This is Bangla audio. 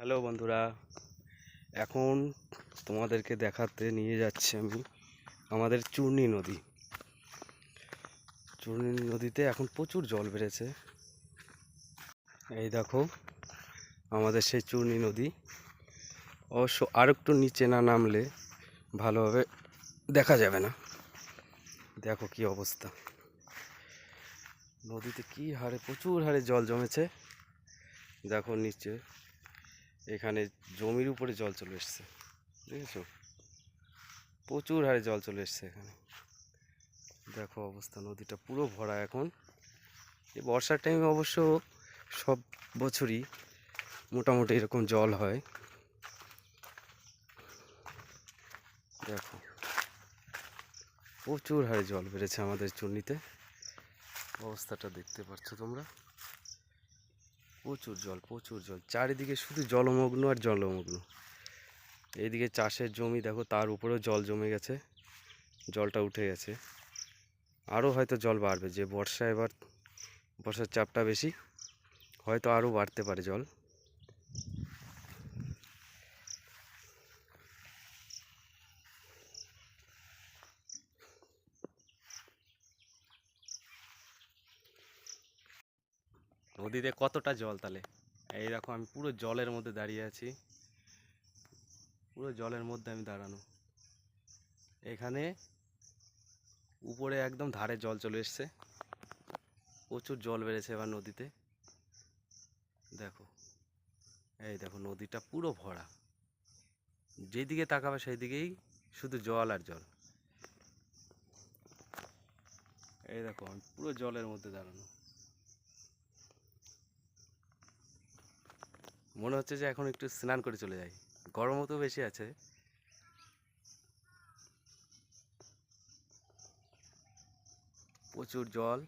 হ্যালো বন্ধুরা, এখন তোমাদেরকে দেখাতে নিয়ে যাচ্ছি আমি আমাদের চূর্ণী নদী। চূর্ণী নদীতে এখন প্রচুর জল বেড়েছে। এই দেখো, আমাদের সেই চূর্ণী নদী। অবশ্য আর একটু নিচে না নামলে ভালোভাবে দেখা যাবে না। দেখো কি অবস্থা। নদীতে কি হারে প্রচুর হারে জল জমেছে। দেখো নিচে। এখানে জমির উপরে জল চলে এসছে, দেখেছ? প্রচুর হারে জল চলে এসছে এখানে। দেখো অবস্থা, নদীটা পুরো ভরা এখন। এই বর্ষার টাইমে অবশ্য সব বছরই মোটামুটি এরকম জল হয়। দেখো, প্রচুর হারে জল বেড়েছে আমাদের চুন্নিতে অবস্থাটা দেখতে পাচ্ছ তোমরা। প্রচুর জল প্রচুর জল। চারিদিকে শুধু জলমগ্ন আর জলমগ্ন। এইদিকে চাষের জমি, দেখো তার উপরেও জল জমে গেছে। জলটা উঠে গেছে। আরও হয়তো জল বাড়বে। যে বর্ষা এবার, বর্ষার চাপটা বেশি, হয়তো আরও বাড়তে পারে জল। নদীতে কতটা জল তাহলে? এই দেখো, আমি পুরো জলের মধ্যে দাঁড়িয়ে আছি। পুরো জলের মধ্যে আমি দাঁড়ানো। এখানে উপরে একদম ধারে জল চলে এসছে। প্রচুর জল বেড়েছে এবার নদীতে। দেখো, এই দেখো, নদীটা পুরো ভরা। যেদিকে তাকাবে সেই দিকেই শুধু জল আর জল। এই দেখো, আমি পুরো জলের মধ্যে দাঁড়ানো। মনে হচ্ছে যে এখন একটু স্নান করে চলে যাই। গরমও তো বেশি আছে। প্রচুর জল।